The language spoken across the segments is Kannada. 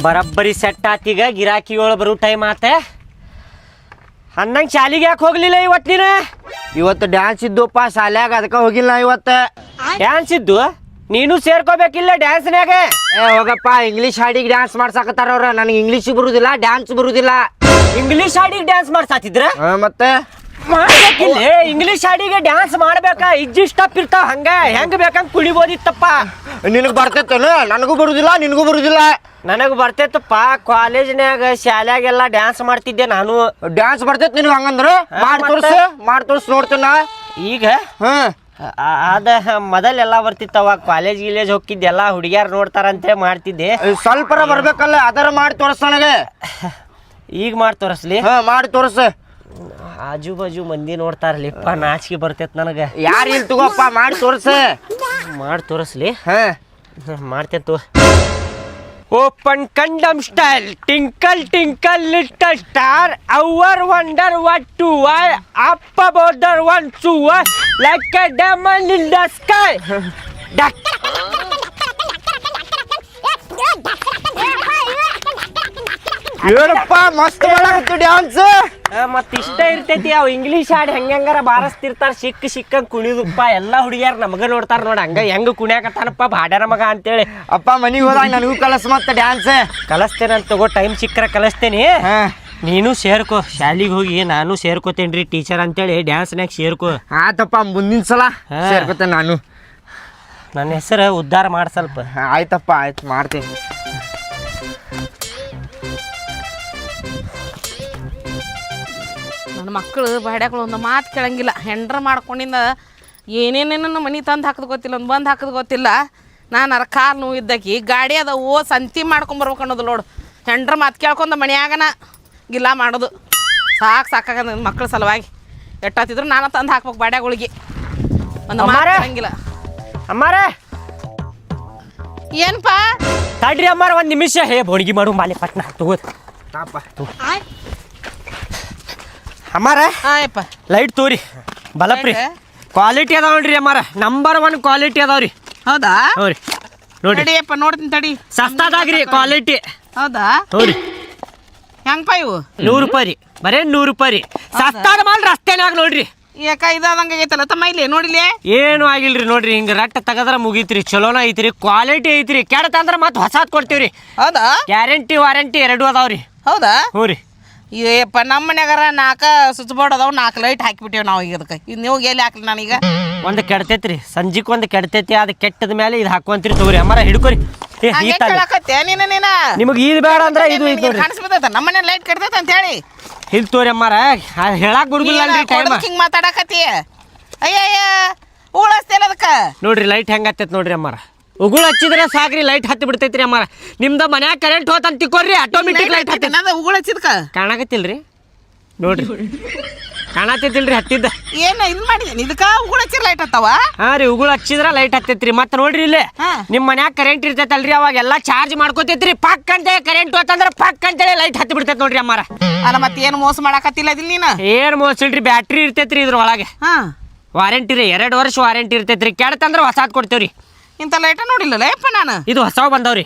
ಬರಬ್ಬರಿ ಸೆಟ್ ಆತೀಗ ಗಿರಾಕಿಗಳು ಬರೋ ಟೈಮ್ ಆತ ಅನ್ನಂಗೆ ಶಾಲಿಗೆ ಯಾಕೆ ಹೋಗ್ಲಿಲ್ಲ ಇವತ್ತು ನೀನು ಇವತ್ತು ಡ್ಯಾನ್ಸ್ ಇದ್ದುಪ್ಪ ಶಾಲ್ಯಾಗ ಅದಕ್ಕೆ ಹೋಗಿಲ್ಲ ಇವತ್ತ. ಡ್ಯಾನ್ಸ್ ಇದ್ದು? ನೀನು ಸೇರ್ಕೋಬೇಕಿಲ್ಲ ಡ್ಯಾನ್ಸ್ನ್ಯಾಗ ಏ ಹೋಗಪ್ಪ ಇಂಗ್ಲಿಷ್ ಹಾಡಿಗೆ ಡ್ಯಾನ್ಸ್ ಮಾಡ್ಸಾಕತ್ತಾರ ಅವ್ರ. ನನಗೆ ಇಂಗ್ಲಿಷ್ ಬರುದಿಲ್ಲ ಡ್ಯಾನ್ಸ್ ಬರುದಿಲ್ಲ. ಇಂಗ್ಲಿಷ್ ಹಾಡಿಗೆ ಡ್ಯಾನ್ಸ್ ಮಾಡ್ಸಾತಿದ್ರ? ಮತ್ತೆ? ಮಾಡ್ಬೇಕಿಲ್ಲ. ಇಂಗ್ಲಿಷ್ ಹಾಡಿಗೆ ಡ್ಯಾನ್ಸ್ ಮಾಡ್ಬೇಕಾ. ಇಜ್ಜಿಷ್ಟ ಇರ್ತಾವ ಹಂಗ. ಹೆಂಗ್ ಬೇಕಂಗ್ ಕುಡಿಬೋದಿತ್ತಪ್ಪ ನಿನಗೆ ಬರ್ತೈತೇನು? ನನಗೂ ಬರುದಿಲ್ಲ ನಿನಗೂ ಬರುದಿಲ್ಲ. ನನಗೆ ಬರ್ತೈತಪ್ಪ. ಕಾಲೇಜ್ನ್ಯಾಗ ಶಾಲ್ಯಾಗೆಲ್ಲ ಡ್ಯಾನ್ಸ್ ಮಾಡ್ತಿದ್ದೆ ನಾನು. ಡ್ಯಾನ್ಸ್ ಬರ್ತೈತಿ ನಿನಗೆ ಹಂಗಂದ್ರ? ಮಾಡಿ ತೋರ್ಸ ಮಾಡಿ ತೋರ್ಸು ನೋಡ್ತೀನ ಈಗ? ಆ- ಅದ ಮೊದಲೆಲ್ಲ ಬರ್ತಿತ್ತವ ಕಾಲೇಜ್ ಗಿಲೇಜ್ ಹೋಗ್ತಿದ್ದೆಲ್ಲ ಹುಡುಗಿಯಾರು ನೋಡ್ತಾರಂತೆ ಮಾಡ್ತಿದ್ದೆ. ಸ್ವಲ್ಪರ ಬರ್ಬೇಕಲ್ಲ ಅದರ ಮಾಡಿ ತೋರಿಸ್ ನನಗೆ. ಈಗ ಮಾಡಿ ತೋರಿಸ್ಲಿ. ಹಾ ಮಾಡಿ ತೋರ್ಸು. ಆಜು ಬಾಜು ಮಂದಿ ನೋಡ್ತಾರಲಿಪ್ಪ ನಾಚಿಕೆ ಬರ್ತೈತೆ ನನಗೆ. ಯಾರು ಇಲ್ಲಿ ತಗೋಪ್ಪ ಮಾಡಿ ತೋರ್ಸು. ಮಾಡಿ ತೋರಿಸ್ಲಿ. ಹಾ. ಮಾಡ್ತೇನೆ ತೋ open condemn style twinkle twinkle little star our wonder what to why up a border one to why like a diamond in the sky duck ಏನಪ್ಪ ಮಸ್ತ್ ಮಾಡಾಕತ್ತು ಡ್ಯಾನ್ಸ್ ಮತ್ತೆ ಇಷ್ಟ ಇರ್ತೈತಿ ಅವ್ ಇಂಗ್ಲಿಷ್ ಹಾಡ್ ಹೆಂಗಾರ ಬಾರಸ್ತಿರ್ತಾರ ಸಿಕ್ಕ ಸಿಕ್ಕಂಗ್ ಕುಣಿದಪ್ಪ ಎಲ್ಲ ಹುಡುಗಿಯಾರ ನಮಗ ನೋಡ್ತಾರ ನೋಡ ಹಂಗ ಹೆಂಗ ಕುಣಿಯಾಕತ್ತಾನಪ್ಪ ಬಾಡ್ಯಾರ ಮಗ ಅಂತೇಳಿ. ಅಪ್ಪ ಮನಿಗೆ ಹೋದಾಗ ನನಗೂ ಕಲಸ್ ಮತ್ತೆ ಡ್ಯಾನ್ಸ್ ಕಲಿಸ್ತೇನೆ ಅಂತ ತಗೋ ಟೈಮ್ ಸಿಕ್ಕರ ಕಲಸ್ತೇನಿ. ನೀನು ಸೇರ್ಕೋ ಶಾಲಿಗೆ ಹೋಗಿ ನಾನು ಸೇರ್ಕೋತೇನ್ರಿ ಟೀಚರ್ ಅಂತೇಳಿ ಡ್ಯಾನ್ಸ್ನಾಗ ಸೇರ್ಕೋ. ಆತಪ್ಪ ಮುಂದಿನ ಸಲ ಸೇರ್ಕೊತೇನೆ ನಾನು. ನನ್ನ ಹೆಸರು ಉದ್ಧಾರ ಮಾಡಿ ಸ್ವಲ್ಪ ಆಯ್ತಪ್ಪ ಆಯ್ತು ಮಾಡ್ತೀನಿ. ನನ್ನ ಮಕ್ಕಳು ಬಾಡ್ಯಾಗಳು ಒಂದು ಮಾತು ಕೇಳಂಗಿಲ್ಲ. ಹೆಂಡ್ರ ಮಾಡ್ಕೊಂಡಿಂದ ಏನೇನೇನೋ ಮನೆ ತಂದು ಹಾಕೋದು ಗೊತ್ತಿಲ್ಲ ಒಂದು ಬಂದು ಹಾಕೋದು ಗೊತ್ತಿಲ್ಲ. ನಾನು ಅರ ಕಾಲು ನೋವು ಇದ್ದಾಕಿ ಗಾಡಿ ಅದ ಓ ಸಂತಿ ಮಾಡ್ಕೊಂಬರ್ಬೇಕು ಅನ್ನೋದು ನೋಡು. ಹೆಂಡ್ರ ಮಾತು ಕೇಳ್ಕೊಂಡು ಮನೆಯಾಗನ ಗಿಲ್ಲ ಮಾಡೋದು. ಸಾಕು ಸಾಕಾಗ ನನ್ನ ಮಕ್ಕಳ ಸಲುವಾಗಿ. ಎಟ್ಟಾತಿದ್ರು ನಾನು ತಂದು ಹಾಕ್ಬೇಕು ಬಾಡ್ಯಾಗಳಿಗೆ. ಒಂದು ಮಾತು ಹಂಗಿಲ್ಲ ಕೇಳಂಗಿಲ್ಲ. ಅಮ್ಮಾರ! ಏನಪ್ಪ ತಡ್ರಿ ಅಮ್ಮಾರ ಒಂದು ನಿಮಿಷ. ಹೇ ಬೋಣಿಗೆ ಮಾಡು ಮಾಲೆ ಪಟ್ನ ತಗೋದು ಅಮ್ಮಾರ ಆಯಪ್ಪ ಲೈಟ್ ತೋರಿ. ಬಲಪ್ರಿ? ಕ್ವಾಲಿಟಿ ಅದಾವ ನೋಡ್ರಿ ಅಮ್ಮಾರ. ನಂಬರ್ ಒನ್ ಕ್ವಾಲಿಟಿ ಅದಾವ್ರಿ ಹೌದಾ? ಹ್ಞೂ ರೀ ತಡಿಯಪ್ಪ ನೋಡ್ತೀನಿ ತಡಿ. ಸಸ್ತಾದಾಗ್ರಿ ಕ್ವಾಲಿಟಿ ಹೌದಾ? ಹ್ಞೂ ರೀ ಹೆಂಗಪ್ಪ ಇವು? ನೂರು ರೂಪಾಯಿ ರೀ. ಬರೇ ನೂರು ರೂಪಾಯಿ ರೀ. ಸಸ್ತಾದ ಮಾಲ್ ರಸ್ತೆನಾಗ ನೋಡ್ರಿ. ಯಾಕ ಇದಾದಂಗೆ ಆಗೈತಲ್ಲ ತಮ್ಮ ಇಲ್ಲಿ ನೋಡಿಲಿ ಏನು ಆಗಿಲ್ರಿ ನೋಡ್ರಿ. ಹಿಂಗ ರಟ್ಟ ತೆಗದ್ರ ಮುಗೀತ್ರಿ. ಚಲೋನ ಐತ್ರಿ. ಕ್ವಾಲಿಟಿ ಐತ್ರಿ. ಕೆಡತಂದ್ರ ಮತ್ತೆ ಹೊಸಾದ್ ಕೊಡ್ತೀವ್ರಿ. ಹೌದಾ? ಗ್ಯಾರಂಟಿ ವಾರಂಟಿ ಎರಡು ಅದಾವ್ರಿ. ಹೌದಾ? ಹ್ಞೂ ರೀ. ಏಪ್ಪ ನಮ್ಮ ಮನ್ಯಾಗಾರ ನಾಲ್ಕ ಸ್ವಿಚ್ ಬೋರ್ಡ್ ಅದಾವ ನಾಲ್ಕು ಲೈಟ್ ಹಾಕಿಬಿಟ್ಟೇವೆ ನಾವು ಈಗ ಅದಕ್ಕೆ. ಇದು ನೀವು ಎಲ್ಲಿ ಹಾಕ್ಲಿ ನಾನೀಗ? ಒಂದು ಕೆಡ್ತೈತ್ರಿ ಸಂಜಿಕ್ ಒಂದು ಕೆಡ್ತೈತಿ ಅದು ಕೆಟ್ಟದ ಮೇಲೆ ಇದು ಹಾಕೊಂತೀರಿ ತಗೋರಿ. ಅಮ್ಮರ ಹಿಡ್ಕೊರಿ. ಏ ಹಂಗೆ ಈತ ಕೇಳಾಕತ್ತೆ ನೀನ ನೀನ. ನಿಮಗೆ ಇದು ಬೇಡ ಅಂದ್ರೆ ಇದು ಇದು ನೋಡ್ರಿ ಕಾಣಿಸ್ಬಿಟ್ಟೈತ ನಮ್ಮ ಮನೆ ಲೈಟ್ ಕಡ್ತೈತೆ ಅಂತ ಹೇಳಿ. ಇಲ್ಲಿ ತೋರಿ ಅಮ್ಮಾರ ಹೇಳಾಕ್ ಬರುದಿಲ್ಲ ಅಲ್ರಿ ಟೈಮ್ ಹಿಂಗೆ ಮಾತಾಡಕತ್ತಿ. ಅಯ್ಯಯ್ಯ ಉಳಸ್ತಿಲ್ಲ ಅದಕ್ಕೆ. ನೋಡ್ರಿ ಲೈಟ್ ಹೆಂಗ್ ಹತ್ತೈತಿ ನೋಡ್ರಿ ಅಮ್ಮಾರ. ಉಗುಳು ಹಚ್ಚಿದ್ರೆ ಸಾಕ್ರಿ ಲೈಟ್ ಹತ್ತಿ ಬಿಡ್ತೈತ್ರಿ ಅಮ್ಮ ನಿಮ್ದ ಮನ್ಯಾಗ ಕರೆಂಟ್ ಹೋತಂತ ತಿಕ್ಕೋರಿ ಆಟೋಮೆಟಿಕ್ ಲೈಟ್ ಹತ್ತಿ ನಂದು ಉಗುಳ ಹಚ್ಚಿದ್ಕ? ಕಾಣಕತ್ತಿಲ್ರಿ? ನೋಡ್ರಿ. ಕಾಣತೈತಿಲ್ರಿ ಹತ್ತಿದ್ದ. ಏನು ಇದು ಮಾಡಿದ್ದೀನಿ ಇದಕ್ಕ ಉಗುಳ ಹಚ್ಚಿರ ಲೈಟ್ ಹತ್ತವ? ಹಾ ರೀ ಉಗುಳು ಹಚ್ಚಿದ್ರ ಲೈಟ್ ಹತ್ತೈತ್ರಿ. ಮತ್ತೆ ನೋಡ್ರಿ ಇಲ್ಲಿ ನಿಮ್ಮ ನಿಮ್ ಮನ್ಯಾಗ ಕರೆಂಟ್ ಇರ್ತೈತಲ್ರಿ ಅವಾಗ ಎಲ್ಲಾ ಚಾರ್ಜ್ ಮಾಡ್ಕೋತೈತ್ರಿ. ಪಕ್ ಅಂತೇಳಿ ಕರೆಂಟ್ ಹೋತಂದ್ರ ಪಕ್ ಅಂತೇಳಿ ಲೈಟ್ ಹತ್ತಿ ಬಿಡ್ತೈತಿ ನೋಡ್ರಿ ಅಮ್ಮಾರ ಅಲ್ಲ ಮತ್ತೆ ಏನು ಮೋಸ ಮಾಡಕತ್ತಿಲ್ಲ ಇದಿಲ್ಲ ನೀನು? ಏನ್ ಮೋಸಿಲ್ರಿ ಬ್ಯಾಟ್ರಿ ಇರ್ತೈತ್ರಿ ಇದ್ರ ಒಳಗೆ. ಹಾ. ವಾರಂಟಿ ರೀ ಎರಡು ವರ್ಷ ವಾರಂಟಿ ಇರ್ತೈತ್ರಿ. ಕೆಡತಂದ್ರ ಹೊಸಾದ್ ಕೊಡ್ತೇವ್ರಿ. ಇಂಥ ಲೈಟ ನೋಡಿಲ್ಲಲ್ಲ? ಯಪ್ಪ ನಾನು? ಇದು ಹೊಸ ಬಂದವ್ರಿ.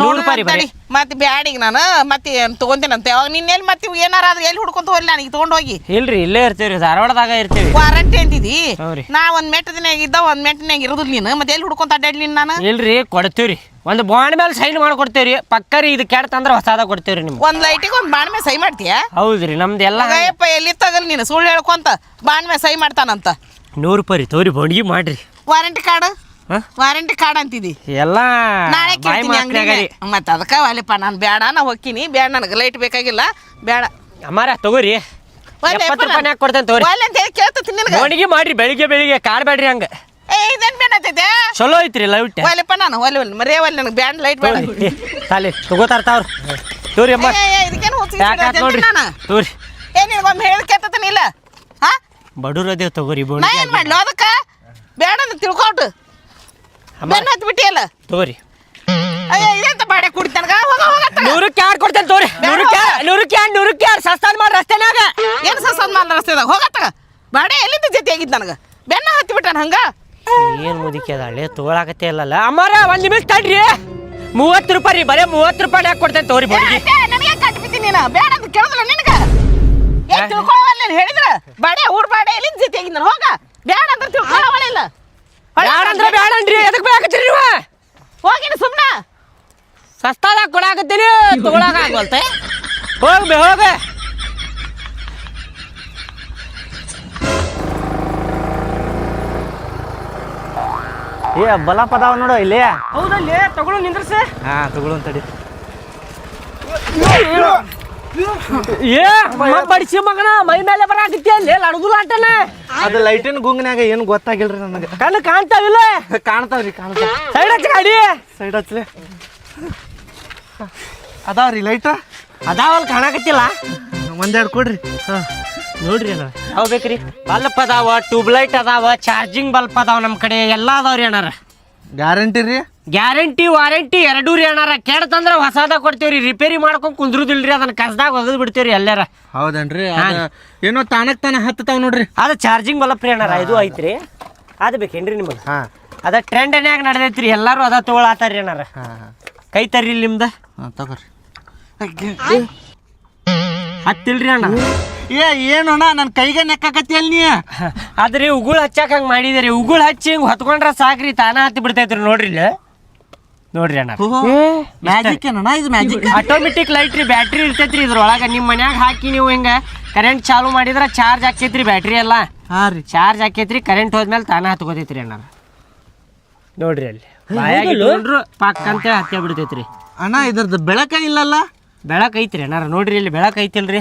ನೋಡಿ ರೂಪಾಯಿ ರೀ ಬರೀ. ಮತ್ತೆ ಬ್ಯಾಡಿಗೆ ನಾನು ಮತ್ತೆ ತೊಗೊಂತೇನಂತ ಯಾವಾಗ ನಿನ್ನೆಲ್ಲಿ ಮತ್ತೆ ಇವು ಏನಾರ ಆದ್ರೆ ಎಲ್ಲಿ ಹುಡ್ಕೊಂತ ಹೋಗ್ಲಿ ನನಗೆ ತೊಗೊಂಡು ಹೋಗಿ ಇಲ್ರಿ ಇಲ್ಲೇ ಇರ್ತೀವ್ರಿ ಧಾರವಾಡದಾಗ ಇರ್ತೀವಿ. ವಾರಂಟಿ ಅಂತಿದಿ ಹೌದ್ರಿ. ನಾ ಒಂದ್ ಮೆಟ್ಟದಿನಾಗ ಇದ್ದ ಒಂದ್ ಮೆಟ್ಟಿನಾಗ ಇರೋದಿಲ್ಲ ನೀನು. ಮತ್ತೆ ಎಲ್ಲಿ ಹುಡ್ಕೊಂತ ಅಡ್ಡಾಡ್ಲಿ ನೀನು? ನಾನು ಇಲ್ರಿ ಕೊಡ್ತೀವ್ರಿ. ಒಂದು ಬಾಂಡ್ ಮೇಲೆ ಸೈನ್ ಮಾಡ್ಕೊಡ್ತೇವ್ರಿ. ಪಕ್ಕರಿ ಇದು ಕೆಡ್ತಂದ್ರ ಹೊಸದ ಕೊಡ್ತೇವ್ರಿ ನಿಮ್ಗೆ. ಒಂದ್ ಲೈಟಿಗೆ ಒಂದ್ ಬಾಂಡ್ ಮೇಲೆ ಸೈ ಮಾಡ್ತೀಯ? ಹೌದ್ರಿ ನಮ್ದು ಎಲ್ಲ ಅಯ್ಯಪ್ಪ ಎಲ್ಲಿ ತಗಲ್ ನೀನು? ಸುಳ್ಳು ಹೇಳ್ಕೊಂತ ಬಾಂಡ್ ಮೇಲೆ ಸೈ ಮಾಡ್ತಾನಂತ. ನೂರು ರೂಪಾಯಿ ರೀ ತೋರಿ ಬೊಂಡ್ಗಿ ಮಾಡ್ರಿ. Warranty card? ವಾರಂಟಿ ಕಾರ್ಡ್ ಅಂತಿದಿ. ಎಲ್ಲ ನಾಳೆ ಕೇಳ್ತೀನಿ ಅಂಗಡಿಗೆ ಮತ್ತೆ ಅದಕ್ಕೆ ಅಲ್ಲಪ್ಪ ನಾನು ಬೇಡ ನಾ ಹೋಗ್ತೀನಿ. ಬೇಡ ನನಗೆ ಲೈಟ್ ಬೇಕಾಗಿಲ್ಲ. ಬೇಡ ಅಮ್ಮಾರ ತಗೋರಿ. ಎಪ್ಪತ್ತು ರೂಪಾಯಿನ್ಯಾಗ ಕೊಡ್ತೇನೆ ತಗೋರಿ. ಒಲ್ಲೆ ಅಂತ ಹೇಳಿ ಕೇಳ್ತತಿ ನಿನಗೆ. ಬೊಂಡ್ಗಿ ಮಾಡ್ರಿ ಬೆಳಿಗ್ಗೆ ಬೆಳಿಗ್ಗೆ. ಕಾಡ್ಬೇಡ್ರಿ ಹಂಗ. ಏ ಇದೇನ್ ಬೇಡತ್ತೈತೆ ಚಲೋ ಐತ್ರಿ ಲೈಟ್ ಒಲೆಪ್ಪ ನಾನು ಒಲೆ ಒಲೆ ಮರೇ ಒಲೆ ನನಗೆ ಬ್ಯಾಂಡ್ ಲೈಟ್ ಬೇಡ. ತಾಲಿ ತಗೋತಾರ ತಾವ್ರ ತೋರಿ ಅಮ್ಮ. ಇದಕ್ಕೇನು ಹುಚ್ಚು ನೋಡ್ರಿ. ನಾನು ತೋರಿ ಏ ನಿನಗೊಮ್ಮೆ ಹೇಳಿದ ಕೇಳ್ತತೀನಿ ಇಲ್ಲ. ಹಾ? ಬಡೂರ್ ಅದೇವ್ ತಗೋರಿ ಏನು ಏನ್ ಮಾಡ್ಲು ಅದಕ್ಕೆ? ಬೇಡ ಅಂತ ತಿಳ್ಕೊಟ್ಟು ಬೆನ್ನ ಹತ್ತಿ ಬಿಟ್ಟಿಯಲ್ಲ ತಗೋರಿ. ಅಯ್ಯ ಇದೆಂತ ಬಾಡೆ ಕುಡಿತನಗ? ಹೋಗ ಹೋಗ ಅತ್ತಾಗ. ನೂರಕ್ಕೆ ಯಾರು ಕೊಡ್ತೇನೆ ತಗೋರಿ? ನೂರಕ್ಕೆ ಯಾರ್- ನೂರಕ್ಕೆ ಯಾರು ನೂರಕ್ಕೆ ಯಾರು ಸಸ್ತಾನ್ ಮಾಡಿ ರಸ್ತೆನಾಗ? ಏನ್ ಸಸ್ತಾನ್ ಮಾಲ್ ರಸ್ತೆದಾಗ? ಹೋಗತ್ತಾಗ ಬಾಡೆ ಎಲ್ಲಿಂದ ಜೊತೆ ಆಗಿದ್ ನನಗ? ಬೆನ್ನ ಹತ್ತಿ ಬಿಟ್ಟಾನ ಹಂಗ? ಏನ್ ಮುದಿಕೆ ಅದಾಳೆ ತಗೊಳಕತ್ತೆ ಇಲ್ಲಲ್ಲ ಅಮ್ಮಾರ ಒಂದ್ ನಿಮಿಷ ತಡ್ರಿ. ಮೂವತ್ತು ರೂಪಾಯಿ ರೀ ಬರೇ ಮೂವತ್ತು ರೂಪಾಯಿ ಯಾಕೆ ಕೊಡ್ತೇನೆ ತಗೋರಿ ಬಡಿಗೆ ನನಗೆ ಕಟ್ಟಿ ಬಿತ್ತೀನಿ ನೀನು? ಬೇಡ ಅಂತ ಕೇಳಿದ್ರ ನಿನಗ? ಏನ್ ತಿಳ್ಕೊಳ್ಳವಲ್ಲ ಹೇಳಿದ್ರ? ಬಾಡೆ ಊರ್ ಬಾಡೆ ಎಲ್ಲಿಂದ ಜೊತೆ ಆಗಿದ್ ಹೋಗ. ಬೇಡ ಅಂತ ತಿಳ್ಕೊಳ್ಳವಲ್ಲ ಬ್ಯಾಡ ಪದಾವ ಬ್ಯಾಡ ಅನ್ರಿ ಎದಕ್ ಬೇಕತ್ತೀರಿ ನೀವು? ಹೋಗಿನ ಸುಮ್ಮನ ಸಸ್ತಾದಾಗ ಕೊಡಾಕತ್ತೀನಿ ತಗೊಳಕ ಆಗಲ್ತೆ ಹೋಗ್ ಬೇ ಹೋಗ ಏ ಬಲಪ್ ಅದಾವ ನೋಡು ಇಲ್ಲಿ. ಹೌದಲ್ಲಿ ತಗೊಳು ನಿಂದ್ರಸ. ಹಾ ತಗೊಳು ತಡಿ ಏ ಬಡಿಸಿ ಮಗನ ಮೈ ಮೇಲೆ ಬರಾಕತ್ತಿ ಅಲ್ಲಿ ಲಡಗುಲ ಆಟನ. ಅದು ಲೈಟಿನ ಗುಂಗ್ನ್ಯಾಗ ಏನು ಗೊತ್ತಾಗಿಲ್ರಿ ನನಗೆ? ಕಣ್ಣು ಕಾಣ್ತಾವಿಲ್ಲ? ಕಾಣ್ತಾವ್ರಿ ಕಾಣ್ತಾವ. ಸೈಡ್ ಹಚ್ಚ ಗಾಡಿ. ಸೈಡ್ ಹಚ್ಚಲೆ ಅದಾವ್ರಿ ಲೈಟ ಅದಾವಲ್ಲಿ ಕಾಣಕತ್ತಿಲ್ಲ. ಒಂದೆರಡು ಕೊಡ್ರಿ. ನೋಡ್ರಿ ಅಣ್ಣ. ಯಾವ ಬೇಕ್ರಿ. ಬಲ್ಪ್ ಅದಾವ ಟ್ಯೂಬ್ ಲೈಟ್ ಅದಾವ ಚಾರ್ಜಿಂಗ್ ಬಲ್ಪ್ ಅದಾವ ನಮ್ಮ ಕಡೆ ಎಲ್ಲ ಅದಾವ್ರಿ ಅಣ್ಣಾರ. ಗ್ಯಾರಂಟಿ ರೀ? ಗ್ಯಾರಂಟಿ ವಾರಂಟಿ ಎರಡೂ ರೀ ಅಣ್ಣಾರ. ಕೆಡ್ತಂದ್ರ ಹೊಸದ ಕೊಡ್ತೇವ್ರಿ. ರಿಪೇರಿ ಮಾಡ್ಕೊಂಡ್ ಕುಂದ್ರುದಿಲ್ರಿ. ಅದನ್ನ ಕಸದಾಗ ಒಗದ್ ಬಿಡ್ತೇವ್ರಿ ಎಲ್ಲಾರ. ಹೌದನ್ರಿ? ಅದ ಏನೋ ತಾನಕ್ ತಾನ ಹತ್ತತಾವ್ ನೋಡ್ರಿ. ಅದು ಚಾರ್ಜಿಂಗ್ ಬಲ್ಪ್ ರೀ ಅಣ್ಣಾರ. ಇದು ಐತ್ರಿ. ಅದು ಬೇಕೇನ್ರಿ ನಿಮಗೆ ಹಾ. ಅದ ಟ್ರೆಂಡ್ ಏನ್ಯಾಗ ನಡೆದೈತ್ರಿ. ಎಲ್ಲಾರು ಅದ ತಗೊಳತಾರ್ರಿ ಅಣ್ಣಾರ. ಕೈ ತರ್ರಿ ನಿಮ್ದ. ತಗೋರಿ. ಹತ್ತಿಲ್ರಿ ಅಣ್ಣ. ಏ ಏನು ಅಣ್ಣ ನನ್ನ ಕೈಗೆ ನೆಕ್ಕಾಕತ್ತಿಯಲ್ ನೀ? ಆದ್ರೆ ಉಗುಳ್ ಹಚ್ಚಾಕ ಹಂಗೆ ಮಾಡಿದಿರಿ. ಉಗುಳ್ ಹಚ್ಚಿ ಹಿಂಗ್ ಹೊತ್ಕೊಂಡ್ರ ಸಾಕ್ರಿ ತಾನ ಹತ್ತಿ ಬಿಡ್ತೈತ್ರಿ ನೋಡ್ರಿ ಇಲ್ಲಿ. ನೋಡ್ರಿ ಅಣ್ಣ. ಮ್ಯಾಜಿಕ್ ಏನಣ್ಣ ಇದು ಮ್ಯಾಜಿಕ್ ಆಟೋಮೆಟಿಕ್ ಲೈಟ್ ರೀ ಬ್ಯಾಟ್ರಿ ಇರ್ತೈತ್ರಿ ಇದ್ರೊಳಗ ನಿಮ್ ಮನ್ಯಾಗ ಹಾಕಿ ನೀವು ಹಿಂಗ ಕರೆಂಟ್ ಚಾಲು ಮಾಡಿದ್ರ ಚಾರ್ಜ್ ಹಾಕೈತ್ರಿ ಬ್ಯಾಟ್ರಿ ಎಲ್ಲ. ಹಾಂ ರೀ. ಚಾರ್ಜ್ ಹಾಕೈತ್ರಿ ಕರೆಂಟ್ ಹೋದ್ಮೇಲೆ ತಾನ ಹತ್ಕೋತೈತ್ರಿ ಅಣ್ಣ ನೋಡ್ರಿ ಅಲ್ಲಿ. ಬಾಯಾಗ ಪಕ್ಕ ಅಂತ ಹತ್ತಿ ಬಿಡ್ತೈತ್ರಿ. ಅಣ್ಣ ಇದ್ರದ್ದು ಬೆಳಕ ಇಲ್ಲಲ್ಲ? ಬೆಳಕ್ ಐತ್ರಿ ಅಣ್ಣಾರ ನೋಡ್ರಿ ಇಲ್ಲಿ ಬೆಳಕ ಐತಿಲ್ರಿ.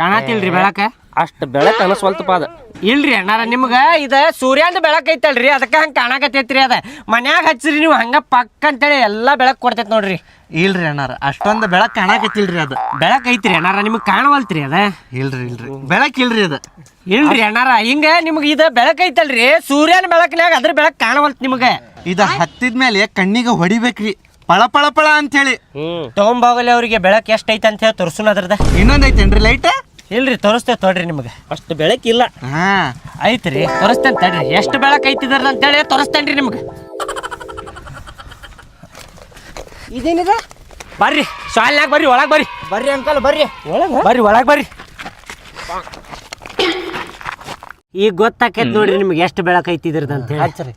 ಕಾಣತಿಲ್ರಿ ಬೆಳಕ? ಅಷ್ಟು ಬೆಳಕು ಅನಸ್ವಲ್ತಪ್ಪ ಅದ. ಇಲ್ರಿ ಅಣ್ಣಾರ ನಿಮ್ಗ ಇದ ಸೂರ್ಯನ ಬೆಳಕ್ ಐತಲ್ರಿ ಅದಕ್ಕ ಹಂಗ ಕಾಣಕತ್ತೈತ್ರಿ ಅದ. ಮನ್ಯಾಗ ಹಚ್ಚಿರಿ ನೀವು ಹಂಗ ಪಕ್ಕ ಅಂತೇಳಿ ಎಲ್ಲಾ ಬೆಳಕ್ ಕೊಡ್ತೈತ್ ನೋಡ್ರಿ. ಇಲ್ರಿ ಅಣ್ಣಾರ ಅಷ್ಟೊಂದು ಬೆಳಕ್ ಕಾಣಕತ್ತಿಲ್ರಿ ಅದು. ಬೆಳಕ್ ಐತ್ರಿ ಅಣ್ಣಾರ ನಿಮ್ಗೆ ಕಾಣವಲ್ತ್ರಿ ಅದ? ಇಲ್ರಿ ಇಲ್ರಿ. ಬೆಳಕ್ ಇಲ್ರಿ ಅದು. ಇಲ್ರಿ ಅಣ್ಣಾರ ಹಿಂಗ ನಿಮ್ಗೆ ಇದ ಬೆಳಕ್ ಐತಲ್ರಿ ಸೂರ್ಯನ ಬೆಳಕ್ನ್ಯಾಗ ಅದ್ರ ಬೆಳಕ್ ಕಾಣವಲ್ತ್ ನಿಮ್ಗ. ಇದ ಹತ್ತಿದ್ಮೇಲೆ ಕಣ್ಣಿಗೆ ಹೊಡಿಬೇಕ್ರಿ ಪಳ ಪಳ ಪಳ ಅಂತೇಳಿ ಹೇಳಿ. ತಗೊಂಬೋಗಲಿ ಅವ್ರಿಗೆ ಬೆಳಕ್ ಎಷ್ಟು ಐತೆ ಅಂತ ಹೇಳಿ ತೋರ್ಸುನ ಅದ್ರದ. ಇನ್ನೊಂದ್ ಐತೇನ್ರಿ ಲೈಟ್ ಇಲ್ರಿ ತೋರಿಸ್ತೇವೆ ತೋಡ್ರಿ ನಿಮ್ಗೆ. ಅಷ್ಟು ಬೆಳಕಿಲ್ಲ ಹಾ. ಐತ್ರಿ ತೋರಿಸ್ತೇನೆ ತಡ್ರಿ. ಎಷ್ಟು ಬೆಳಕ್ ಹೇಳಿ ಅಂತೇಳಿ ತೋರಿಸ್ತೇನ್ರಿ ನಿಮ್ಗೆ. ಇದೇನಿದ? ಬರ್ರಿ ಶಾಲ್ನಾಗ ಬರ್ರಿ ಒಳಗೆ ಬರ್ರಿ. ಬರ್ರಿ ಅಂಕಲ್ ಬರ್ರಿ. ಒಳಗೆ ಬರ್ರಿ ಒಳಗೆ ಬರ್ರಿ. ಈಗ ಗೊತ್ತಾಕೈತಿ ನೋಡ್ರಿ ನಿಮ್ಗೆ ಎಷ್ಟು ಬೆಳಕ್ ಐತಿದ್ರದ ಅಂತ ಹೇಳಿ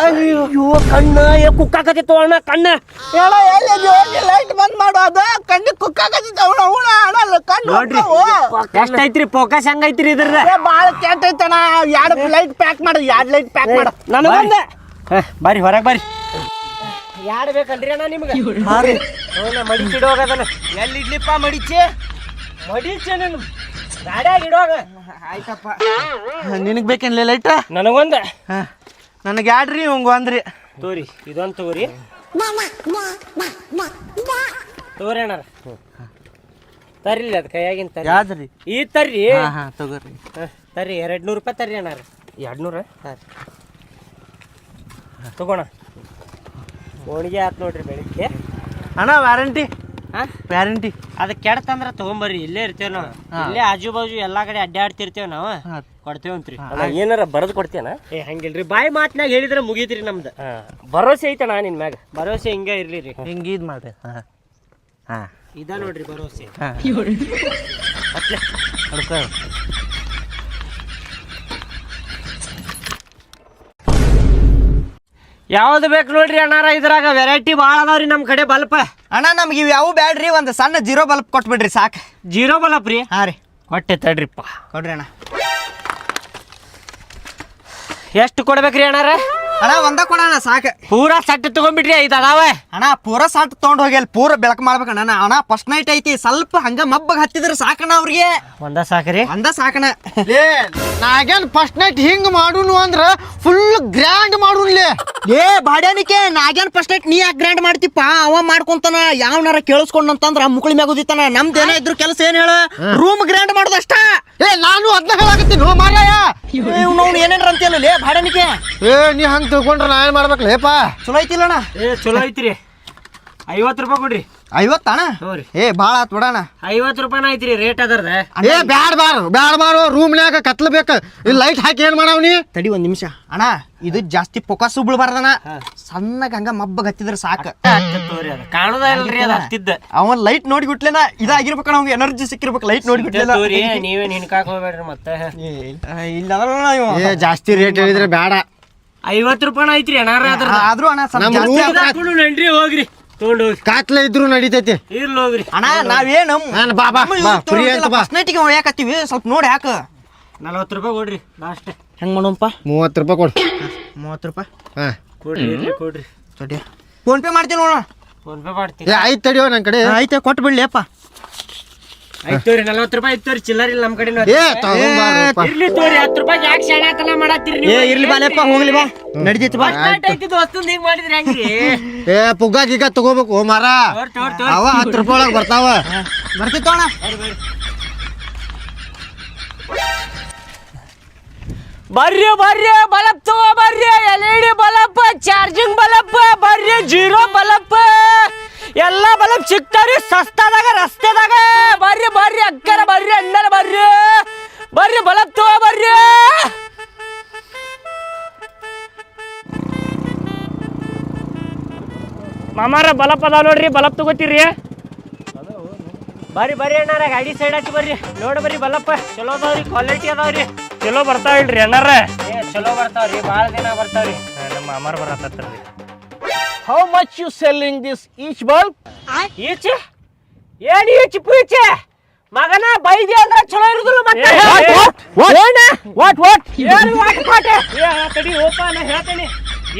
ಅಯ್ಯೋ ಕಣ್ಣ ಕುಕ್ಕಾಕತ್ತಿತ್ತು ಅಣ್ಣ ಕಣ್ಣ. ಹೇಳ ಎಲ್ಲಿ ಲೈಟ್ ಬಂದ್ ಮಾಡು ಅದ ಕಣ್ಣಿಗೆ ಕುಕ್ಕಾಕತಿ ತೋಣ ಅವಳ ಅಣ್ಣ ಕಣ್ಣು ನೋಡ್ರಿ. ಎಷ್ಟ್ ಐತ್ರಿ ಫೋಕಸ್ ಹೆಂಗ್ ಐತ್ರಿ ಇದ್ರ ಬಾಳ ಕೆಟ್ಟ ಐತಣ ಎರಡು ಲೈಟ್ ಪ್ಯಾಕ್ ಮಾಡು ಎರಡು ಲೈಟ್ ಪ್ಯಾಕ್ ಮಾಡು. ನನಗೊಂದ ಬರ್ರಿ ಹೊರಗೆ ಬರ್ರಿ ಯಾರು ಬೇಕಲ್ರಿ ಅಣ್ಣ ನಿಮ್ಗೆ? ಮಡಿಚಿ ಇಡೋಗದನ ಎಲ್ಲಿ ಇಡ್ಲಿಪ್ಪ ಮಡಿಚಿ? ಮಡಿಚಿ ನೀನು. ಗಾಡ್ಯಾಗ ಇಡೋಗ. ಆಯ್ತಪ್ಪ. ನಿನಗೆ ಬೇಕೇನ್ಲಿ ಲೈಟ ನನಗೊಂದ? ಹಾ. ನನಗೆ ಯಾಡ್ರಿ ಇವಂಗ ಅಂದ್ರಿ ತೋರಿ ಇದೊಂದು ತಗೋರಿ. ತಗೋರಿ ಅಣ್ಣ ತರ್ರಿ ಅದು ಕೈಯಾಗಿನ ತರ್ರಿ. ಯಾವ್ದ್ರಿ? ಈ ತರ್ರಿ. ಹಾ ಹಾ ತಗೋರಿ. ಹ, ತರ್ರಿ ಎರಡ್ ನೂರು ರೂಪಾಯಿ ತರ್ರಿ ಅಣ್ಣ ಎರಡ್ ನೂರ ತಗೋಣ. ಹೋಳಿಗೆ ಆತ್ ನೋಡ್ರಿ ಬೆಳಿಗ್ಗೆ. ಅಣ್ಣ ವ್ಯಾರಂಟಿ ಹಾ ವ್ಯಾರಂಟಿ ಅದ ಕೆಡತಂದ್ರ ತಗೊಂಬರ್ರಿ ಇಲ್ಲೇ ಇರ್ತೇವ್ ನಾವು. ಇಲ್ಲೇ ಆಜು ಬಾಜು ಎಲ್ಲಾ ಕಡೆ ಅಡ್ಡಾಡ್ತಿರ್ತೇವ್ ನಾವು. ಕೊಡ್ತೇವಂತ್ರಿ ಅಣ್ಣ ಏನಾರ ಬರ್ದು ಕೊಡ್ತೇನ ಏ ಹಂಗಿಲ್ರಿ. ಬಾಯಿ ಮಾತ್ನಾಗ ಹೇಳಿದ್ರೆ ಮುಗೀತ್ರಿ ನಮ್ದು. ಭರೋಸೆ ಐತ ಐತಣ್ಣ ನಿನ್ ಮ್ಯಾಗ? ಭರವಸೆ ಹಿಂಗ ಇರ್ಲಿ ರೀ ಹಿಂಗ ಇದ್ ಮಾಡ್ರಿ ಹಾ. ಹಾ. ಇದ ನೋಡ್ರಿ ಭರವಸೆ. ಹಾ. ಯಾವ್ದು ಬೇಕು ನೋಡ್ರಿ ಅಣ್ಣಾರ? ಇದ್ರಾಗ ವೆರೈಟಿ ಭಾಳ ಅದಾವ್ರಿ ನಮ್ಮ ಕಡೆ ಬಲ್ಪ್. ಅಣ್ಣ ನಮ್ಗೆ ಇವು ಯಾವ ಬ್ಯಾಡ್ರಿ? ಒಂದು ಸಣ್ಣ ಜೀರೋ ಬಲ್ಪ್ ಕೊಟ್ಬಿಡ್ರಿ ಸಾಕು. ಜೀರೋ ಬಲ್ಪ್ ರೀ? ಹಾಂ ರೀ. ಹೊಟ್ಟೆ ತಡ್ರಿಪ್ಪ. ಕೊಡ್ರಿ ಅಣ್ಣ. ಎಷ್ಟು ಕೊಡ್ಬೇಕ್ರಿ ಅಣ್ಣಾರ? ಅಣ್ಣ ಒಂದ ಕೊಡಣ ಸಾಕು. ಪೂರಾ ಸೆಟ್ ತಗೊಂಡ್ಬಿಟ್ರಿ ಐದು ಅದಾವ. ಅಣ್ಣ ಪೂರ ಸಟ್ ತೊಗೊಂಡು ಹೋಗಿ ಅಲ್ಲಿ ಪೂರ ಬೆಳಕು ಮಾಡ್ಬೇಕಣ್ಣ ಅಣ್ಣ. ಫಸ್ಟ್ ನೈಟ್ ಐತಿ ಸ್ವಲ್ಪ ಹಂಗ ಮಬ್ಬಗ್ ಹತ್ತಿದ್ರ ಸಾಕಣ್ಣ ಅವ್ರಿಗೆ. ಒಂದ ಸಾಕ್ರಿ. ಒಂದ ಸಾಕಣ್ಣ. ನಾಗೇನ್ ಫಸ್ಟ್ ನೈಟ್ ಹಿಂಗ್ ಮಾಡುನು ಅಂದ್ರ ಫುಲ್ ಗ್ರ್ಯಾಂಡ್ ಮಾಡುನ್ಲೇ ಏ ಬಾಡ್ಯಾನಿಕೆ ನಾಗೇನ್ ಫಸ್ಟ್ ನೀ ಯಾಕೆ ಗ್ರ್ಯಾಂಡ್ ಮಾಡ್ತಿಪ್ಪ? ಅವ ಮಾಡ್ಕೊಂತಾನ ಯಾವನಾರ ಕೇಳಿಸ್ಕೊಂಡಂತಂದ್ರ ಮುಕ್ಳಿ ಮ್ಯಾಗ ಉದಿತಾನ. ನಮ್ದು ಏನೋ ಇದ್ರು ಕೆಲಸ ಏನ್ ಹೇಳ? ರೂಮ್ ಗ್ರ್ಯಾಂಡ್ ಮಾಡೋದಷ್ಟ. ಏ ನಾನು ಅದನ್ನ ಹೇಳಾಕತ್ತೀನಿ ಹೋ ಮಾರಾಯ ನಾವು ಏನೇನ್ರ ಅಂತೀಯಲ್ಲ ಲೇ ಬಾಡನಿಕೆ. ಏ ನೀ ಹಂಗೆ ತಿಳ್ಕೊಂಡ್ರೆ ನಾ ಏನು ಮಾಡ್ಬೇಕು? ಲೇಪ. ಚಲೋ ಐತಿಲ್ಲಣ್ಣ ಏ ಚಲೋ ಐತ್ರಿ. ಐವತ್ತು ರೂಪಾಯಿ ಕೊಡ್ರಿ. ಐವತ್ತಣ ಹ್ಞೂ ರೀ ಏ ಭಾಳ ಆತ್ ಬಿಡಣ ಐವತ್ತು ರೂಪಾಯಿನ ಐತ್ರಿ ರೇಟ್ ಅದರ್ದ. ಏ ಬ್ಯಾಡ ಬಾರ ಬ್ಯಾಡ ಬಾರೋ ರೂಮ್ನ್ಯಾಗ ಕತ್ಲ ಬೇಕು ಇಲ್ಲಿ ಲೈಟ್ ಹಾಕಿ ಏನು ಮಾಡವ್ನಿ ನೀ? ತಡಿ ಒಂದು ನಿಮಿಷ. ಅಣ್ಣ ಇದು ಜಾಸ್ತಿ ಫೋಕಸ್ ಬೀಳ್ಬಾರ್ದಣ್ಣ ಸಣ್ಣಗ ಹಂಗ ಮಬ್ಬ ಹತ್ತಿದ್ರ ಸಾಕ. ತೋರಿ ಅದು. ಕಾಣೋದ ಇಲ್ರಿ ಅದು ಹತ್ತಿದ್ದ. ಅವನ್ ಲೈಟ್ ನೋಡಿ ಗುಟ್ಲೇನ ಇದಾಗಿರ್ಬೇಕಣ್ಣ ಅವ್ಗೆ ಎನರ್ಜಿ ಸಿಕ್ಕಿರ್ಬೇಕು ಲೈಟ್ ನೋಡಿ ಗುಟ್ಲಿಲ್ಲ ತೋರಿ ನೀವೇನ್ ಹಿನ್ಕಾಕ್ ಹೋಗ್ಬೇಡ್ರಿ ಮತ್ತೆ. ಇಲ್ಲ. ಏ ಜಾಸ್ತಿ ರೇಟ್ ಹೇಳಿದ್ರೆ ಬೇಡ. ಐವತ್ತು ರೂಪಾಯಿ ಐತ್ರಿ ಅಣ್ಣಾರ ಅದ್ರ ಆದ್ರೂ ಅಣ್ಣ ಸ್ವಲ್ಪ ನಮ್ಮ ಜಾಸ್ತಿ. ಹಾಕೊಂಡು ನಡ್ರಿ ಹೋಗ್ರಿ. ತೊಗೊಂಡು ಹೋಗ್ರಿ. ಕಾತ್ಲೆ ಇದ್ರು ನಡೀತೈತಿ. ಇರ್ಲಿ ಹೋಗ್ರಿ. ಅಣ್ಣ ನಾವೇನು? ನಾನು ಬಾ ಬಾ ಬಾ ಫ್ರೀ ಅಂತ ಬಾ. ಫಸ್ಟ್ ನೈಟಿಗೆ ಯಾಕತ್ತೀವಿ? ಸ್ವಲ್ಪ ನೋಡಿ ಯಾಕ. ನಲ್ವತ್ತು ರೂಪಾಯಿ ಕೊಡ್ರಿ ಲಾಸ್ಟ್ ಹೆಂಗ್ ಮಾಡೋಣಪ್ಪ? ಮೂವತ್ತು ರೂಪಾಯಿ ಕೊಡು. ಮೂವತ್ತು ರೂಪಾಯಿ? ಹಾ. ಕೊಡ್ರಿ ಇರ್ಲಿ ಕೊಡ್ರಿ. ತಡಿ. ಫೋನ್ ಪೇ ಮಾಡ್ತೀನಿ ನೋಡೋಣ ಫೋನ್ ಪೇ ಮಾಡ್ತೀನಿ. ಏ ಆಯ್ತು ತಡಿಯೋ ನನ್ನ ಕಡೆ. ಐತೆ ಕೊಟ್ಟು ಬಿಡ್ಲಿ ಅಪ್ಪ. ಆಯ್ತು ತೋರಿ ನಲ್ವತ್ತು ರೂಪಾಯಿ ಐತ್ ತೋರಿ ಚಿಲ್ಲರ್ ಇಲ್ಲ ನಮ್ಮ ಕಡೆ ಏ ತಗೊಂಬಾರಪ್ಪ ಇರ್ಲಿ ತೋರಿ ಹತ್ತು ರೂಪಾಯಿ ಯಾಕೆ ಶಾಣಾತನ ಮಾಡತ್ತೀರಿ ಏ ಇರ್ಲಿ ಬಾಲೆಪ್ಪ ಹೋಗ್ಲಿ ಬಾ. ನಡಿದೈತಿ ಬಾ. ಐತಿ ದೋಸ್ತಂದ್ ಹಿಂಗ್ ಮಾಡಿದ್ರಿ ಹೆಂಗ್ರಿ? ಏ ಪುಗ್ಗ ಗಿಗ್ಗ ತಗೋಬೇಕು ಓ ಮಾರ. ತೋರ್ ತೋರ್ ತೋರ್. ಅವ ಹತ್ತು ರೂಪಾಯಿ ಒಳಗೆ ಬರ್ತಾವ. ಬರ್ತಿತ್ತು ಬರ್ರಿ ಬರ್ರಿ ಬಲಪ್ ತಗೋ ಬರ್ರಿ. L E D bulb charging bulb ಬರ್ರಿ, ಜೀರೋ ಬಲಪ್ ಎಲ್ಲ ಬಲಪ್ ಸಿಗ್ತಾವ್ರಿ, ಸಸ್ತಾದಾಗ, ರಸ್ತೆದಾಗ. ಬರ್ರಿ ಬರ್ರಿ ಅಕ್ಕರ ಬರ್ರಿ ಅಣ್ಣರ ಬರ್ರಿ. ಬರ್ರಿ, ಬಲಪ್ ತಗೋ, ಬರ್ರಿ. ಮಾಮಾರ, ಬಲಪ್ ಅದಾವ ನೋಡ್ರಿ, ಬಲಪ್ ತಗೋತೀರಿ. ಬರ್ರಿ ಬರ್ರಿ ಅಣ್ಣಾರ, ಗಾಡಿ ಸೈಡ್ ಹಚ್ಚಿ ಬರ್ರಿ. ನೋಡಿ ಬರ್ರಿ, ಬಲಪ್ಪ. ಚಲೋ ಅದಾವ್ರಿ ಕ್ವಾಲಿಟಿ ಅದಾವ್ರಿ. ಚಲೋ ಬರ್ತಾವಿಲ್ರಿ ಅಣ್ಣಾರ ಏ ಚಲೋ ಬರ್ತಾವ್ರಿ ಭಾಳ ದಿನ ಬರ್ತಾವ್ರಿ. ನಮ್ಮ Amar ಬರತ್ತೀ how much you selling this each bulb each? ಏನ್ ಈಚ್ ಪೂಚೆ? ಮಗನ ಬೈದಿ ಅಂದ್ರೆ ಚಲೋ ಇರುದಿಲ್ಲ ಮತ್ತೆ. What what? ಏನ್? ವಾಟ್ ಏ ತಡಿ ಓಪ ನಾ ಹೇಳ್ತೇನೆ.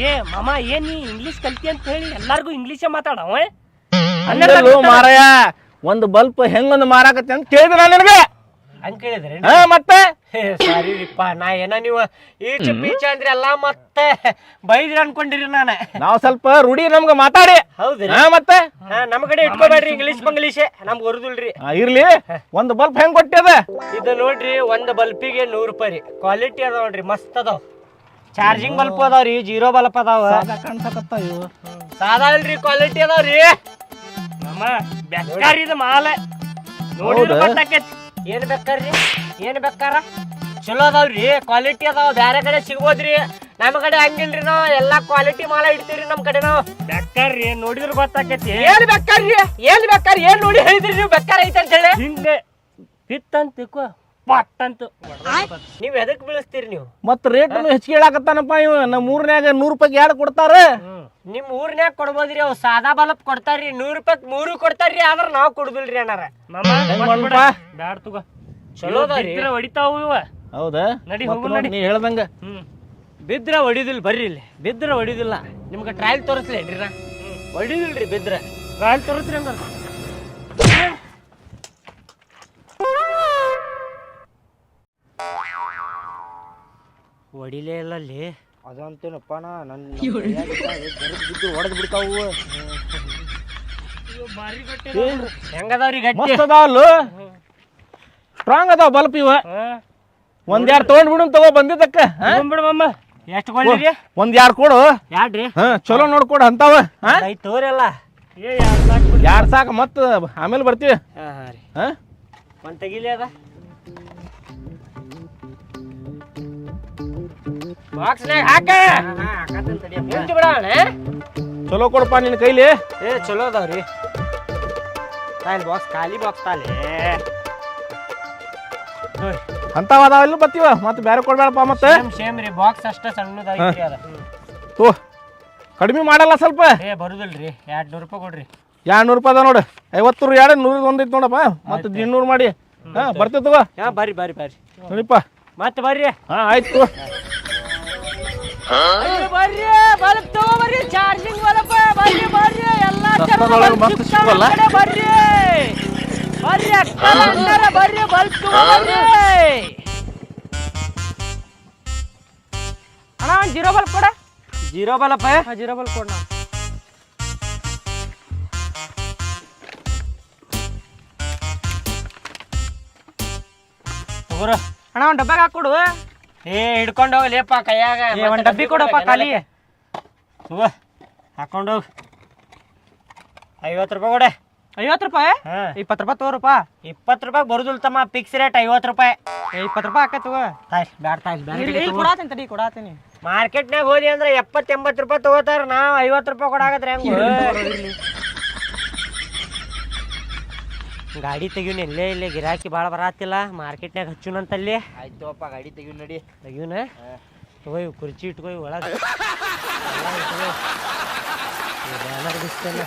ಏ ಮಾಮ ಏನ್ ನೀ ಇಂಗ್ಲಿಷ್ ಕಲ್ತಿ ಅಂತ ಹೇಳಿ ಎಲ್ಲಾರ್ಗು ಇಂಗ್ಲಿಷೇ ಮಾತಾಡವ ಅಂದ್ರೆ ಮಾರಾಯ ಒಂದು ಬಲ್ಪ್ ಹೆಂಗೊಂದು ಮಾರಾಕತ್ತೆ ಅಂತ ಕೇಳಿದ್ರೆ ನಾನು ನಿನಗೆ. ಹಂಗ್ ಕೇಳಿದ್ರಿ ಹಾ ಮತ್ತೆ? ಸಾರಿ ರೀಪ್ಪ ನಾ ಏನ ನೀವು ಈಚ ಪೀಚ ಅಂದ್ರಿ ಎಲ್ಲ ಮತ್ತೆ ಬೈದ್ರಿ ಅನ್ಕೊಂಡಿರಿ ನಾನು. ನಾವು ಸ್ವಲ್ಪ ರೂಢಿ ನಮ್ಗೆ ಮಾತಾಡಿ. ಹೌದ್ರಿ? ಹಾ ಮತ್ತೆ? ಹಾ ನಮ್ಮ ಕಡೆ ಇಟ್ಕೋಬೇಡ್ರಿ ಇಂಗ್ಲಿಷ್ ಬಂಗ್ಲೀಷ್. ನಮ್ಗೆ ಉರ್ದುಲ್ರಿ ಆ, ಇರ್ಲಿ. ಒಂದು ಬಲ್ಪ್ ಹೆಂಗ್ ಕೊಟ್ಟಿದ? ಇದು ನೋಡ್ರಿ ಒಂದ್ ಬಲ್ಪಿಗೆ ನೂರ್ ರೂಪಾಯಿ ರೀ. ಕ್ವಾಲಿಟಿ ಅದಾವ ನೋಡ್ರಿ ಮಸ್ತ್ ಅದಾವ. ಚಾರ್ಜಿಂಗ್ ಬಲ್ಪ್ ಅದಾವ್ರಿ ಜೀರೋ ಬಲ್ಪ್ ಅದಾವ. ಸಾದಾ ಇಲ್ರಿ ಕ್ವಾಲಿಟಿ ಅದಾವ್ರಿ. ಮಾಲ. ನೋಡಿ ಹೌದಾ? ಗೊತ್ತಾಕೈತಿ ಏನ್ ಬೇಕಾರ್ರಿ? ಏನ್ ಬೇಕಾರ? ಚಲೋ ಅದಾವ್ರಿ ಕ್ವಾಲಿಟಿ ಅದಾವ. ಬೇರೆ ಕಡೆ ಸಿಗ್ಬೋದ್ರಿ. ನಮ್ಮ ಕಡೆ ಹಂಗಿಲ್ರಿ ನಾವು. ಎಲ್ಲಾ ಕ್ವಾಲಿಟಿ ಮಾಲ ಇಡ್ತೀವ್ರಿ ನಮ್ಮ ಕಡೆ ನಾವು. ಬೆಕ್ಕಾರ್ರಿ ನೋಡಿದ್ರು ಗೊತ್ತಾಕೈತಿ. ಏನ್ ಬೇಕಾರ್ರಿ? ಏನ್ ಬೇಕಾರ್ ಏನ್ ನೋಡಿ ಹೇಳಿದ್ರಿ ನೀವು? ಬೇಕಾರ ಐತೆ ಅಂತ ಹೇಳಿ ಹಿಂಗೆ ಬಿತ್ತಂತ ಪಟ್ ಅಂತ ನೀವ್ ಎದಕ್ ಬೀಳಿಸ್ತೀರಿ ನೀವು? ಮತ್ತ ರೇಟ್ ಹೆಚ್ಚಿಗೆ ಹೇಳಕತ್ತಾನಪ್ಪ ಇವ. ನಮ್ಮ ಊರ್ನ್ಯಾಗ ನೂರು ರೂಪಾಯಿ ಎರಡು ಕೊಡ್ತಾರ? ನಿಮ್ ಊರ್ನ್ಯಾಗ ಕೊಡ್ಬೋದ್ರಿ ಅವ್. ಸಾದಾ ಬಲಪ್ ಕೊಡ್ತಾರ್ರಿ ನೂರ್ ರೂಪಾಯಿ ಮೂರು ಕೊಡ್ತಾರ್ರಿ ಆದ್ರ ನಾವ್ ಕೊಡುದಿಲ್ರಿ ಅಣ್ಣಾರ? ಬ್ಯಾಡ ತಗೋ. ಚಲೋ ಬಿದ್ರ ಹೊಡಿತಾವು ಇವ. ಹೌದಾ? ನಡಿ, ಹೋಗು ನೋಡ್. ನೀ ಹೇಳ್ದಂಗ. ಬಿದ್ರ ಹೊಡಿದಿಲ್ ಬರ್ರಿ ಇಲ್ಲಿ. ಬಿದ್ರ ಹೊಡಿದಿಲ್ಲ. ನಿಮ್ಗೆ ಟ್ರಯಲ್ ತೋರಿಸ್ಲೇನ್ರಿ ನಾ. ಹೊಡಿದಿಲ್ರಿ ಬಿದ್ರ. ಟ್ರಯಲ್ ತೋರಿಸ್ರಿ ಹಂಗಾರ. ಹೊಡಿಲೇ ಇಲ್ಲ ಅಲ್ಲಿ. ಅದಂತೇನಪ್ಪ ನಾ? ನನ್ನ ಬಿದ್ದು ಹೊಡೆದ್ ಬಿಡ್ತಾವು ಹೆಂಗದಾವ್ರಿ ಗಟ್ಟಿ? ಮಸ್ತ್ ಅದಾವಲ್ಲ ಸ್ಟ್ರಾಂಗ್ ಅದಾವ ಬಲ್ಪ್ ಇವ. ಒಂದ್ ಯಾರು ತಗೊಂಡ್ ಬಿಡು ತಗೋ ಬಂದಿದ್ದಕ್ಕ ಹಾ? ಬಿಡಮ್ಮ ಎಷ್ಟು ಕೊಡ್ಲಿ ಒಂದ್ ಯಾರ್ ಕೊಡು. ಯಾಡ್ರಿ? ಹಾ ಚಲೋ ನೋಡ್ಕೊಡು ಅಂತಾವ ಹಾ? ಐತ್ ತೋರಲ್ಲ ಏ ಯಾರು ಸಾಕು ಯಾರ್ ಸಾಕ ಮತ್ತ ಆಮೇಲೆ ಬರ್ತೀವಿ. ಹಾಂ ಹಾಂ ರೀ. ಹಾ? ಒಂದ್ ತೆಗಿಲಿ ಅದ. ಬಾಕ್ಸ್ನಾಗ ಹಾಕ. ನಿಂತು ಬಿಡೋಣ ಚಲೋ ಕೊಡಪ್ಪ ನಿನ್ನ ಕೈಲಿ. ಏ ಚಲೋ ಅದಾವ್ರಿ ತಾಯಿಲ್ ಬಾಕ್ಸ್ ಖಾಲಿ ಬಾಕ್ಸ್ ತಾಲಿ. ಅಂತಾವ ಅದಾವ ಬತ್ತೀವ? ಮತ್ತೆ ಬೇರೆ ಕೊಡ್ಬೇಡಪ್ಪ ಮತ್ತೆ. ಸೇಮ್ ಸೇಮ್ ರೀ ಬಾಕ್ಸ್ ಅಷ್ಟೇ ಸಣ್ಣದಾಗಿ ಅದ. ತೋ ಕಡಿಮೆ ಮಾಡಲ್ಲ ಸ್ವಲ್ಪ. ಏ ಬರುದಿಲ್ರಿ ಎರಡ್ ನೂರು ರೂಪಾಯಿ ಕೊಡ್ರಿ. ಎರಡು ನೂರು ರೂಪಾಯಿ ಅದ ನೋಡು. ಐವತ್ತು ಎರಡು ನೂರು ಒಂದಿತ್ತು ನೋಡಪ್ಪ. ಮತ್ತೆ ಇನ್ನೂರು ಮಾಡಿ. ಹಾ ಬರ್ತೀವಿ ತಗೋ. ಹಾ ಬರ್ರಿ ಬರ್ರಿ ಬರ್ರಿ. ನೋಡಿಪ್ಪ. ಮತ್ತೆ ಬರ್ರಿ. ಹಾ ಆಯ್ತು ಬರ್ರಿ ಬಲ್ಬ್ ಚಾರ್ಜಿಂಗ್ ಬಲ್ಬ್ ಬರ್ರಿ ಬರ್ರಿ ಎಲ್ಲಾ? ಬರ್ರಿ ಬರ್ರಿ. ಅಕ್ಕ ಅಣ್ಣಾರ ಬರ್ರಿ ಬಲ್ಬ್ ತಗೋ ಅಣ್ಣ ಒಂದ್ ಜೀರೋ ಬಲ್ಬ್ ಕೊಡ. ಜೀರೋ ಬಲಪ್ಪ ಜೀರೋ ಬಲ್ ಕೊಡ ಅಣ್ಣ. ಒಂದು ಡಬ್ಬಾಗ ಹಾಕೊಡು ಏ ಹಿಡ್ಕೊಂಡು ಹೋಗ್ಲಿಪ್ಪ ಕೈಯಾಗ ಏ, ಒಂದ್ ಡಬ್ಬಿ ಕೊಡಪ್ಪ ಖಾಲಿ. ಹೋಗ ಹಾಕೊಂಡು ಹೋಗ್. ಐವತ್ತು ರೂಪಾಯಿ ಕೊಡೆ. ಐವತ್ತು ರೂಪಾಯಿ? ಹಾ. ಇಪ್ಪತ್ತು ರೂಪಾಯಿ ತಗೋರಪ್ಪ ಇಪ್ಪತ್ತು ರೂಪಾಯಿ ಬರುದಿಲ್ಲ ತಮ್ಮ ಫಿಕ್ಸ್ ರೇಟ್ ಐವತ್ತು ರೂಪಾಯಿ. ಏ ಇಪ್ಪತ್ತು ರೂಪಾಯಿ ಹಾಕ ತಗೋ. ತಾಯ್ ಬ್ಯಾಡ ತಾಯ್ ಇಲ್ಲಿ ಇಲ್ಲಿ ಕೊಡಾತೀನಿ ತಡಿ ಕೊಡಾತೀನಿ. ಮಾರ್ಕೆಟ್ನಾಗ ಹೋದಿ ಅಂದ್ರೆ ಎಪ್ಪತ್ತೆಂಬತ್ತು ರೂಪಾಯಿ ತಗೋತಾರ ನಾವು ಐವತ್ತು ರೂಪಾಯಿ ಕೊಡಾಗತ್ರಿ ಹೆಂಗ. ಗಾಡಿ ತೆಗಿವ್ನ ಇಲ್ಲೇ ಇಲ್ಲೇ ಗಿರಾಕಿ ಭಾಳ ಬರಾತಿಲ್ಲ ಮಾರ್ಕೆಟ್ನಾಗ ಹಚ್ಚುನಂತಲ್ಲಿ ಆಯ್ತೋಪ್ಪ ಗಾಡಿ ತೆಗಿವ್ ನಡಿ. ತೆಗಿವ್ನ ತಗೋಯ್ ಕುರ್ಚಿ ಇಟ್ಕೋಯ್ ಒಳಗೆ. ಬ್ಯಾನರ್ ಬಿಸ್ತೇನೆ.